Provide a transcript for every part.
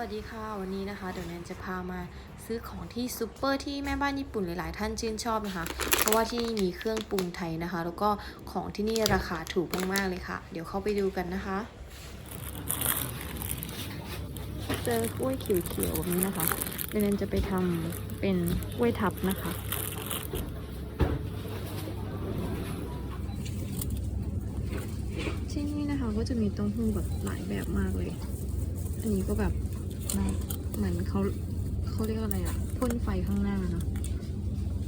วัสดีค่ะ วันนี้นะคะ เดี๋ยวแนนจะพามาซื้อของที่ซูเปอร์ที่แม่บ้านญี่ปุ่นหลายๆ ท่านชื่นชอบนะคะ เพราะว่าที่นี่มีเครื่องปรุงไทยนะคะ แล้วก็ของที่นี่ราคาถูกมากๆเลยค่ะ เดี๋ยวเข้าไปดูกันนะคะ เจอกล้วยเขียวๆแบบนี้นะคะ เดี๋ยวแนนจะไปทำเป็นกล้วยทับนะคะที่นี่นะคะก็จะมีเต้าหู้แบบหลายแบบมากเลย อันนี้ก็แบบ เหมือนเขาเขาเรียกอะไรอะพ่นไฟข้างหน้าเนาะ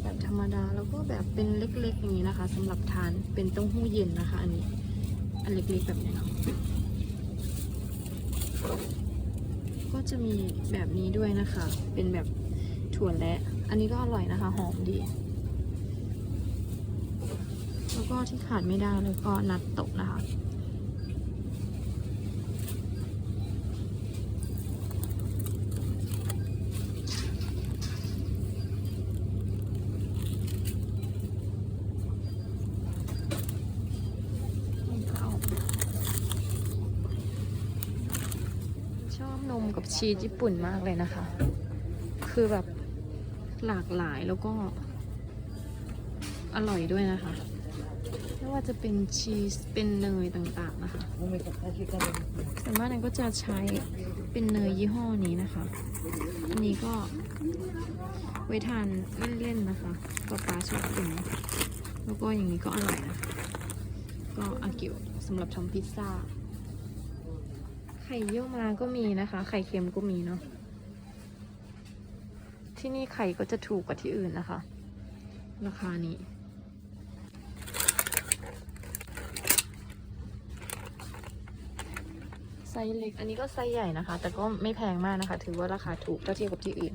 แบบธรรมดาแล้วก็แบบเป็นเล็กๆอย่างนี้นะคะสำหรับทานเป็นเต้าหู้เย็นนะคะ อันนี้อันเล็กๆแบบนี้เนาะก็จะมีแบบนี้ด้วยนะคะ เป็นแบบถั่วและอันนี้ก็อร่อยนะคะ หอมดี แล้วก็ที่ขาดไม่ได้เลยก็นัตโตะนะคะ ชอบนมกับ ชีสญี่ปุ่นมากเลยนะคะ คือแบบหลากหลายแล้วก็ อร่อยด้วยนะคะ ไม่ว่าจะเป็นชีสเป็นเนยต่างๆนะคะส่วนมากนั้นก็จะใช้เป็นเนยยี่ห้อนี้นะคะ อันนี้ก็ไว้ทานเล่นๆนะคะป๊าป๊าชอบกินแล้วก็อย่างนี้ก็อร่อยนะก็อากิวสำหรับทำพิซซ่า ข่เยี่ยวมาก็มีนะคะ ไข่เค็มก็มีเนาะที่นี่ไข่ก็จะถูกกว่าที่อื่นนะคะ ราคานี้ไซส์เล็ก อันนี้ก็ไซส์ใหญ่นะคะ แต่ก็ไม่แพงมากนะคะ ถือว่าราคาถูกถ้าเทียบกับที่อื่น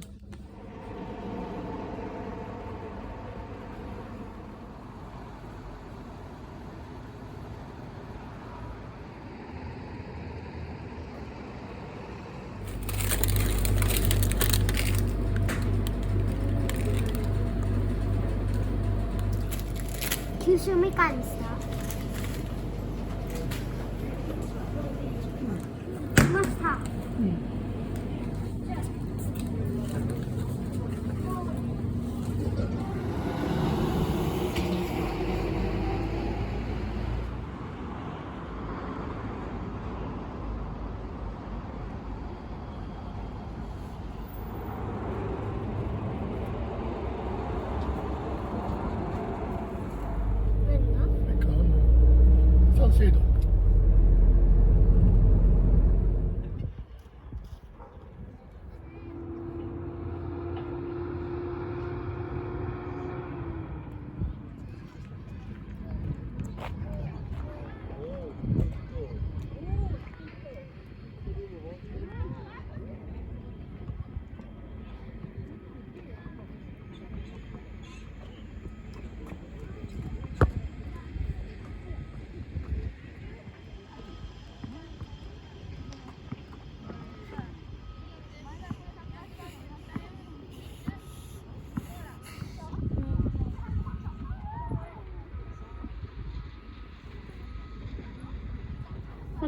九州みかんですね。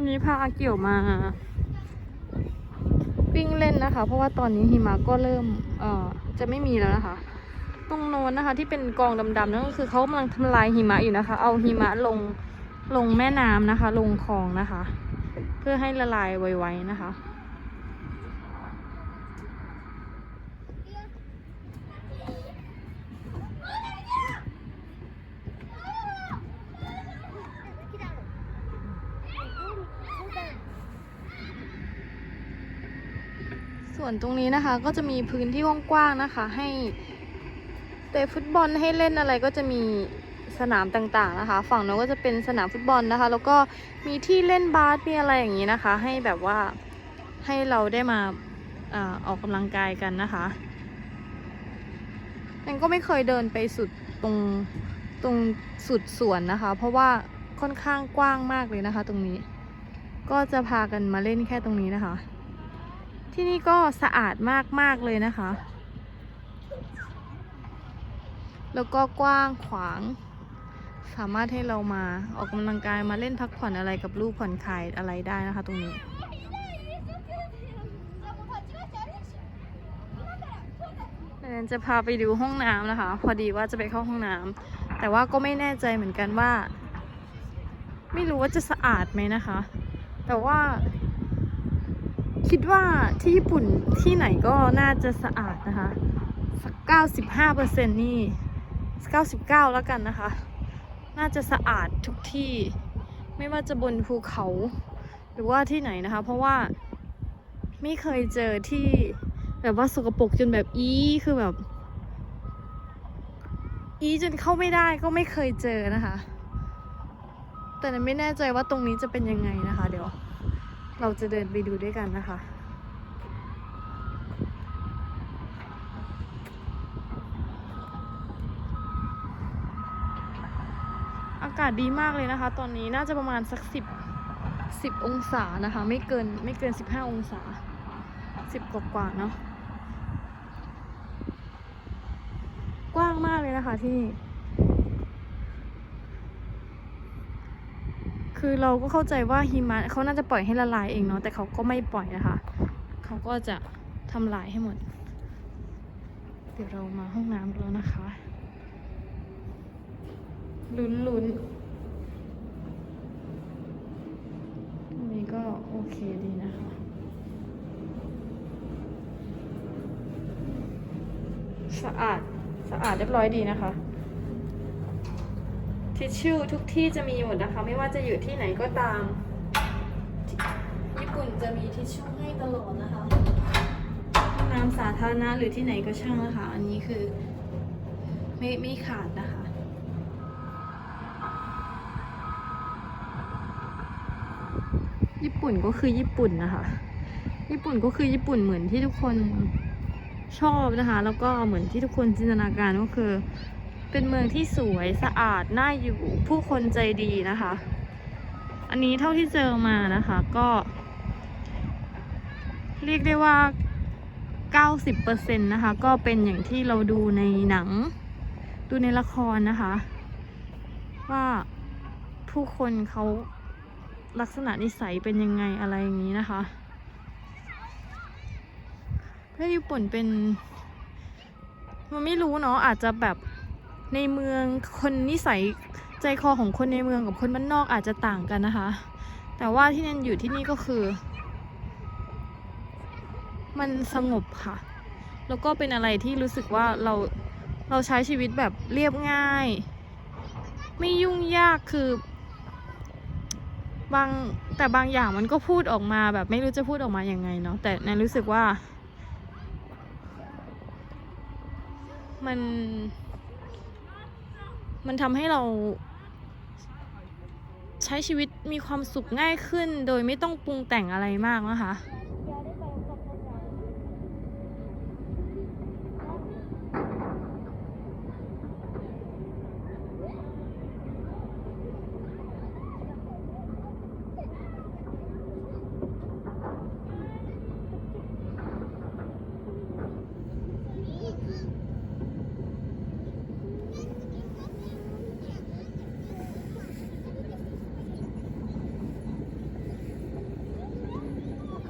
นี้พาอาเกี่ยวมาวิ่งเล่นนะคะ เพราะว่าตอนนี้หิมะก็เริ่มเอ่อจะไม่มีแล้วนะคะ ตรงโน้นนะคะ ที่เป็นกองดำๆนั่นก็คือเขากำลังทำลายหิมะอยู่นะคะ เอาหิมะลงลงแม่น้ำนะคะ ลงคลองนะคะ เพื่อให้ละลายไวๆนะคะ วนตรงนี้นะคะ ก็จะมีพื้นที่กว้างๆนะคะ ให้เตะฟุตบอลให้เล่นอะไรก็จะมีสนามต่างๆนะคะ ฝั่งโน้นก็จะเป็นสนามฟุตบอลนะคะ แล้วก็มีที่เล่นบาสมีอะไรอย่างนี้นะคะ ให้แบบว่าให้เราได้มาอาออกกำลังกายกันนะคะนันก็ไม่เคยเดินไปสุดตรงตรงสุดสวนนะคะ เพราะว่าค่อนข้างกว้างมากเลยนะคะ ตรงนี้ ก็จะพากันมาเล่นแค่ตรงนี้นะคะ ที่นี่ก็สะอาดมาก ๆ เลยนะคะ แล้วก็กว้างขวาง สามารถให้เรามาออกกำลังกายมาเล่นพักผ่อนอะไรกับลูกผ่อนคลายอะไรได้นะคะตรงนี้ดันจะพาไปดูห้องน้ำนะคะ พอดีว่าจะไปเข้าห้องน้ำแต่ว่าก็ไม่แน่ใจเหมือนกันว่า ไม่รู้ว่าจะสะอาดไหมนะคะ แต่ว่า คิดว่าที่ญี่ปุ่นที่ไหนก็น่าจะสะอาดนะคะ สักเก้าสิบห้าเปอร์เซ็นนี่เก้าสิบเก้าแล้วกันนะคะ น่าจะสะอาดทุกที่ ไม่ว่าจะบนภูเขา หรือว่าที่ไหนนะคะ เพราะว่าไม่เคยเจอที่แบบว่าสกปรกจนแบบอีคือแบบ อีจนเข้าไม่ได้ก็ไม่เคยเจอนะคะ แต่ไม่แน่ใจว่าตรงนี้จะเป็นยังไงนะคะ เดี๋ยว เราจะเดินไปดูด้วยกันนะคะ อากาศดีมากเลยนะคะ ตอนนี้น่าจะประมาณสักสิบสิบองศานะคะ ไม่เกินไม่เกินสิบห้าองศาสิบกว่าๆเนาะกว้างมากเลยนะคะที่นี่ คือเราก็เข้าใจว่าหิมะเขาน่าจะปล่อยให้ละลายเองเนาะแต่เขาก็ไม่ปล่อยนะคะ เขาก็จะทำลายให้หมด เดี๋ยวเรามาห้องน้ำแล้วนะคะ ลุ้นลุ้นนี้ก็โอเคดีนะคะสะอาดสะอาดเรียบร้อยดีนะคะ ทิชชู่ทุกที่จะมีหมดนะคะ ไม่ว่าจะอยู่ที่ไหนก็ตาม ญี่ปุ่นจะมีทิชชู่ให้ตลอดนะคะห้องน้ำสาธารณะหรือที่ไหนก็ช่างนะคะ อันนี้คือไม่ไม่ขาดนะคะ ญี่ปุ่นก็คือญี่ปุ่นนะคะ ญี่ปุ่นก็คือญี่ปุ่นเหมือนที่ทุกคนชอบนะคะ แล้วก็เหมือนที่ทุกคนจินตนาการก็คือ เป็นเมืองที่สวยสะอาดน่าอยู่ผู้คนใจดีนะคะ อันนี้เท่าที่เจอมานะคะก็ เรียกได้ว่า 90%นะคะ ก็เป็นอย่างที่เราดูในหนัง ดูในละครนะคะ ว่าผู้คนเขาลักษณะนิสัยเป็นยังไงอะไรอย่างนี้นะคะถ้าญี่ปุ่นเป็นมันไม่รู้เนาะอาจจะแบบ ในเมืองคนนิสัยใจคอของคนในเมืองกับคนบ้านนอกอาจจะต่างกันนะคะ แต่ว่าที่นั่นอยู่ที่นี่ก็คือ มันสงบค่ะ แล้วก็เป็นอะไรที่รู้สึกว่าเราเราใช้ชีวิตแบบเรียบง่าย ไม่ยุ่งยากคือบางแต่บางอย่างมันก็พูดออกมาแบบไม่รู้จะพูดออกมาอย่างไงเนาะแต่แนนรู้สึกว่า มัน มันทำให้เราใช้ชีวิตมีความสุขง่ายขึ้น โดยไม่ต้องปรุงแต่งอะไรมากนะคะ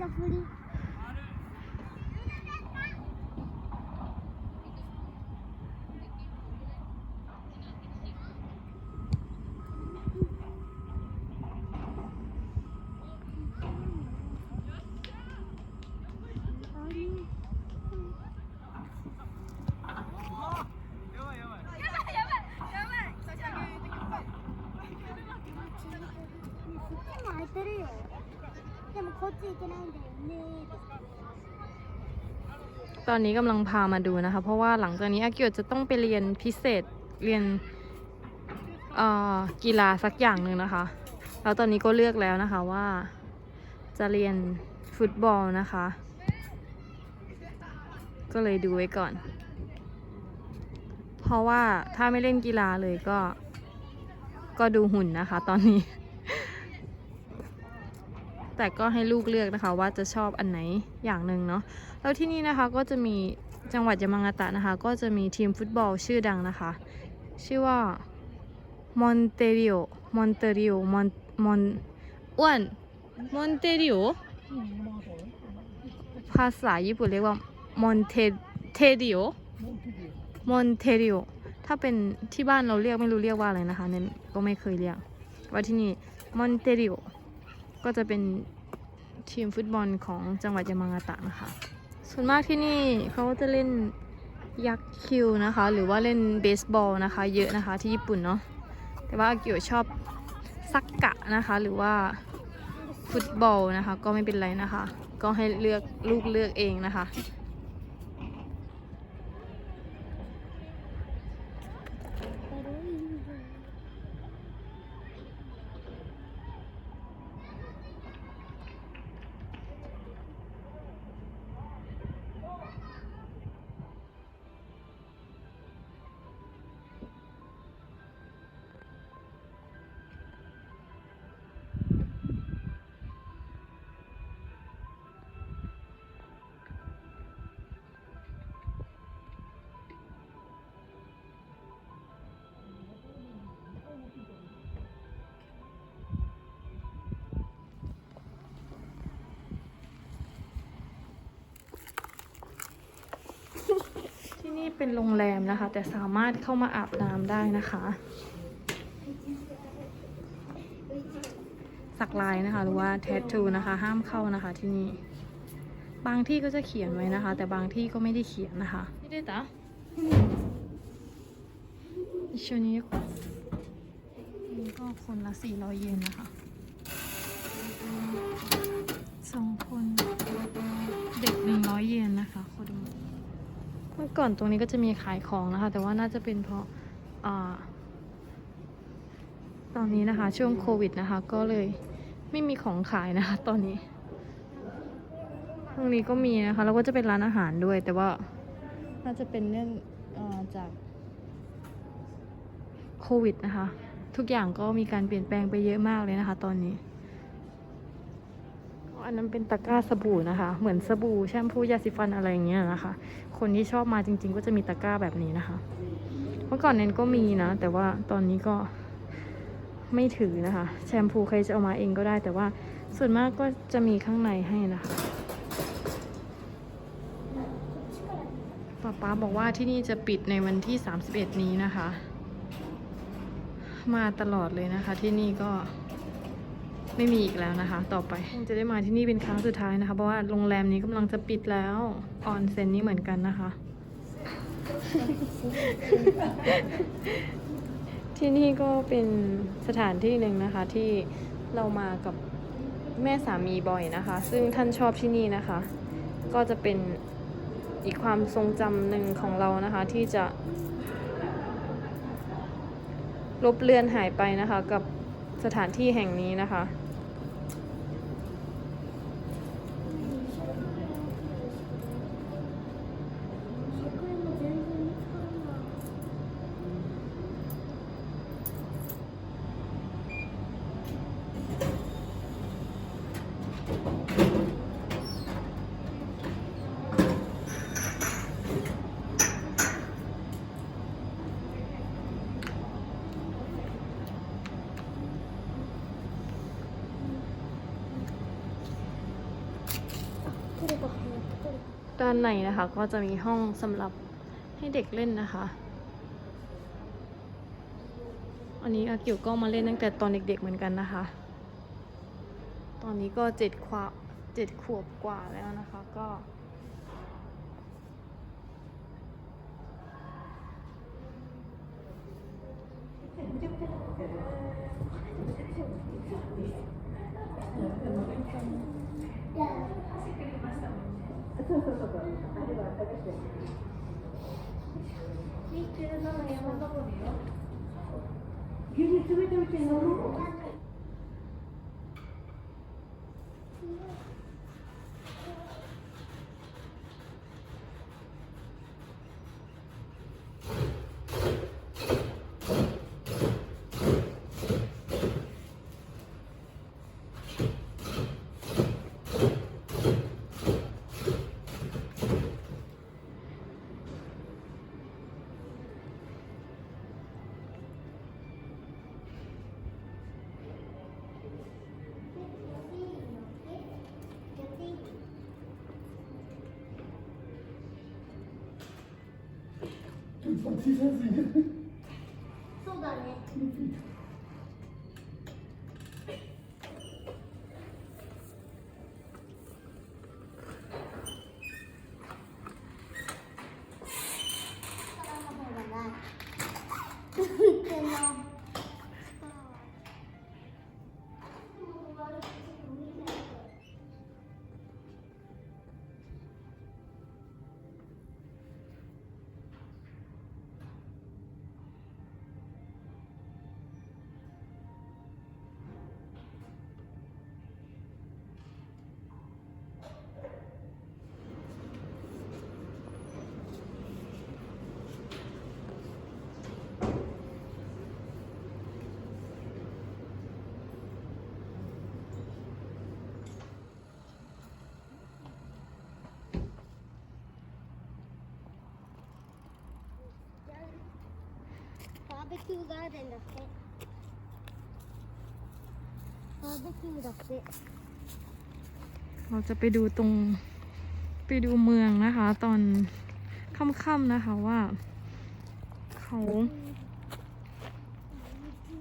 ふりこ ตอนนี้กำลังพามาดูนะคะ เพราะว่าหลังจากนี้อากิโอจะต้องไปเรียนพิเศษเรียนเอ่อกีฬาสักอย่างหนึ่งนะคะ แล้วตอนนี้ก็เลือกแล้วนะคะว่าจะเรียนฟุตบอลนะคะ ก็เลยดูไว้ก่อน เพราะว่าถ้าไม่เล่นกีฬาเลยก็ ก็ดูหุ่นนะคะ ตอนนี้ แต่ก็ให้ลูกเลือกนะคะ ว่าจะชอบอันไหนอย่างหนึ่งเนาะ แล้วที่นี่นะคะก็จะมีจังหวัดยามางาตะนะคะ ก็จะมีทีมฟุตบอลชื่อดังนะคะ ชื่อว่ามอนเตริโอมอนเตริโอมอนมอนอ้วนมอนเตริโอภาษาญี่ปุ่นเรียกว่ามอนเทเทริโอมอนเทริโอถ้าเป็นที่บ้านเราเรียกไม่รู้เรียกว่าอะไรนะคะเน้นก็ไม่เคยเรียก ว่าที่นี่มอนเตริโอก็จะเป็นทีมฟุตบอลของจังหวัดยามางาตะนะคะ ส่วนมากที่นี่เขาจะเล่นยักษ์คิวนะคะ หรือว่าเล่นเบสบอลนะคะ เยอะนะคะที่ญี่ปุ่นเนาะแต่ว่าอากิโอชอบซักกะนะคะ หรือว่าฟุตบอลนะคะ ก็ไม่เป็นไรนะคะ ก็ให้เลือกลูกเลือกเองนะคะ ที่นี่เป็นโรงแรมนะคะ แต่สามารถเข้ามาอาบน้ำได้นะคะ สักลายนะคะ หรือว่าแททูนะคะ ห้ามเข้านะคะที่นี่ บางที่ก็จะเขียนไว้นะคะ แต่บางที่ก็ไม่ได้เขียนนะคะไม่ได้ตะอีชนี้ก็คนละสี่ร้อยเยนนะคะสองคน เด็กหนึ่งร้อยเยนนะคะโคดม เมื่อก่อนตรงนี้ก็จะมีขายของนะคะ แต่ว่าน่าจะเป็นเพราะอตอนนี้นะคะ ช่วงโควิดนะคะ ก็เลยไม่มีของขายนะคะ ตอนนี้ตรงนี้ก็มีนะคะ แล้วก็จะเป็นร้านอาหารด้วย แต่ว่าน่าจะเป็นเนื่องอจากโควิดนะคะ ทุกอย่างก็มีการเปลี่ยนแปลงไปเยอะมากเลยนะคะ ตอนนี้ อันนั้นเป็นตะกร้าสบู่นะคะ เหมือนสบู่แชมพูยาสีฟันอะไรอย่างเงี้ยนะคะ คนที่ชอบมาจริง ๆ ก็จะมีตะกร้าแบบนี้นะคะ เมื่อก่อนเน้นก็มีนะ แต่ว่าตอนนี้ก็ไม่ถือนะคะ แชมพูใครจะเอามาเองก็ได้ แต่ว่าส่วนมากก็จะมีข้างในให้นะคะป๊าป๊าบอกว่าที่นี่จะปิดในวันที่ 31 นี้นะคะ มาตลอดเลยนะคะที่นี่ก็ ไม่มีอีกแล้วนะคะ ต่อไปจะได้มาที่นี่เป็นครั้งสุดท้ายนะคะ เพราะว่าโรงแรมนี้กำลังจะปิดแล้วออนเซ็นนี้เหมือนกันนะคะ ที่นี่ก็เป็นสถานที่หนึ่งนะคะ ที่เรามากับแม่สามีบ่อยนะคะ ซึ่งท่านชอบที่นี่นะคะ ก็จะเป็นอีกความทรงจำหนึ่งของเรานะคะ ที่จะลบเลือนหายไปนะคะ กับสถานที่แห่งนี้นะคะ ในนะคะ ก็จะมีห้องสำหรับให้เด็กเล่นนะคะ อันนี้อากิวก็มาเล่นตั้งแต่ตอนเด็กๆเหมือนกันนะคะ ตอนนี้ก็เจ็ดขวบเจ็ดขวบกว่าแล้วนะคะ ก็เ Thank you. Fatih sensin. Sol. キューガーデンだって。バーベキューだって。 เราจะไปดูตรงไปดูเมืองนะคะ ตอนค่ำๆนะคะว่าเขา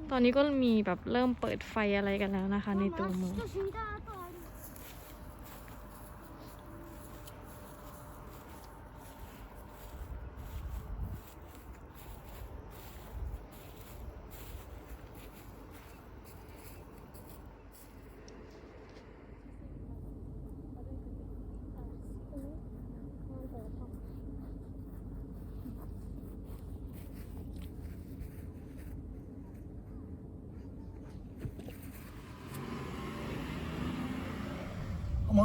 ตอนนี้ก็มีแบบเริ่มเปิดไฟอะไรกันแล้วนะคะ ในตัวเมือง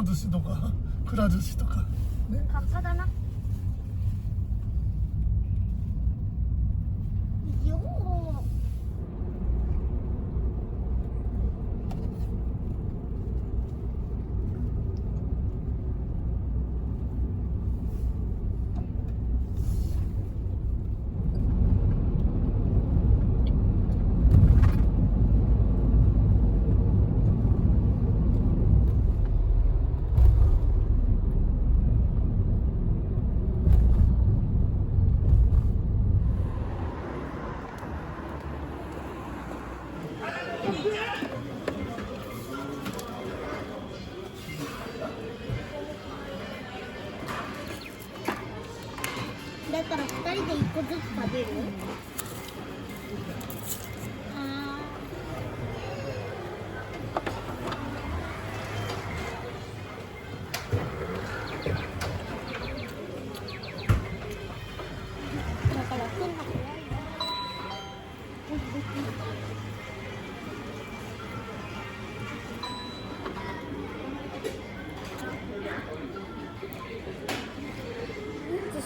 寿司とか、くら寿司とか。ね。カッパだな。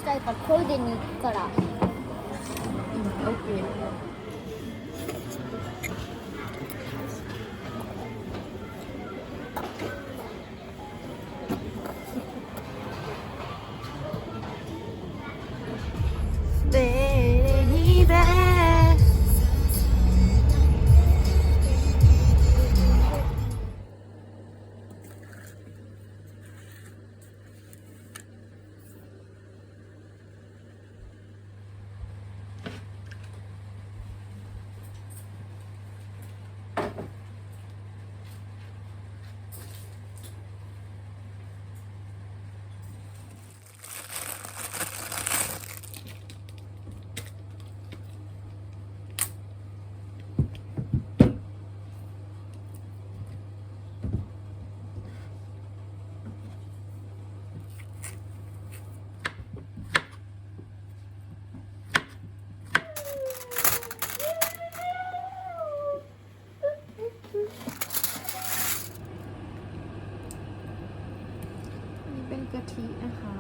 したいからトイレに行くから。 กะทินะคะ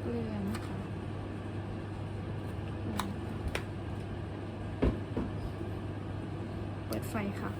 เกลือนะคะเปิดไฟค่ะ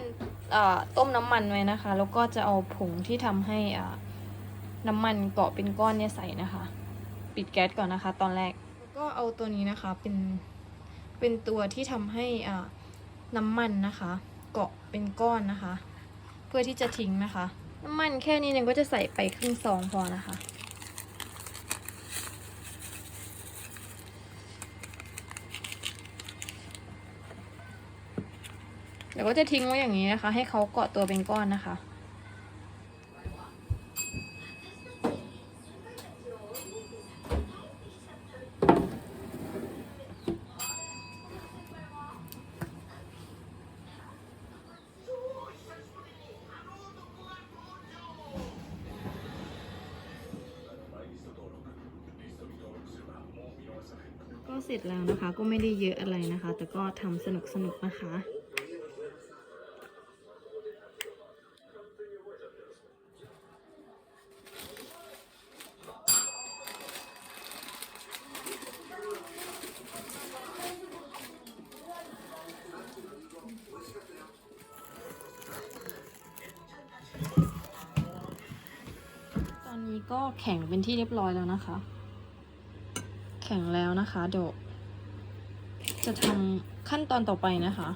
เนนต้มน้ำมันไว้นะคะ แล้วก็จะเอาผงที่ทำให้น้ำมันเกาะเป็นก้อนเนี่ยใส่นะคะ ปิดแก๊สก่อนนะคะ ตอนแรกแล้วก็เอาตัวนี้นะคะเป็นเป็นตัวที่ทำให้น้ำมันนะคะ เกาะเป็นก้อนนะคะ เพื่อที่จะทิ้งนะคะ น้ำมันแค่นี้เนี่ยก็จะใส่ไปครึ่งซองพอนะคะ ดี๋ยวก็จะทิ้งไว้อย่างนี้นะคะ ให้เขาเกาะตัวเป็นก้อนนะคะ ก็เสร็จแล้วนะคะ ก็ไม่ได้เยอะอะไรนะคะ แต่ก็ทำสนุกสนุกๆนะคะ แข็งเป็นที่เรียบร้อยแล้วนะคะ แข็งแล้วนะคะเดี๋ยวจะทำขั้นตอนต่อไปนะคะ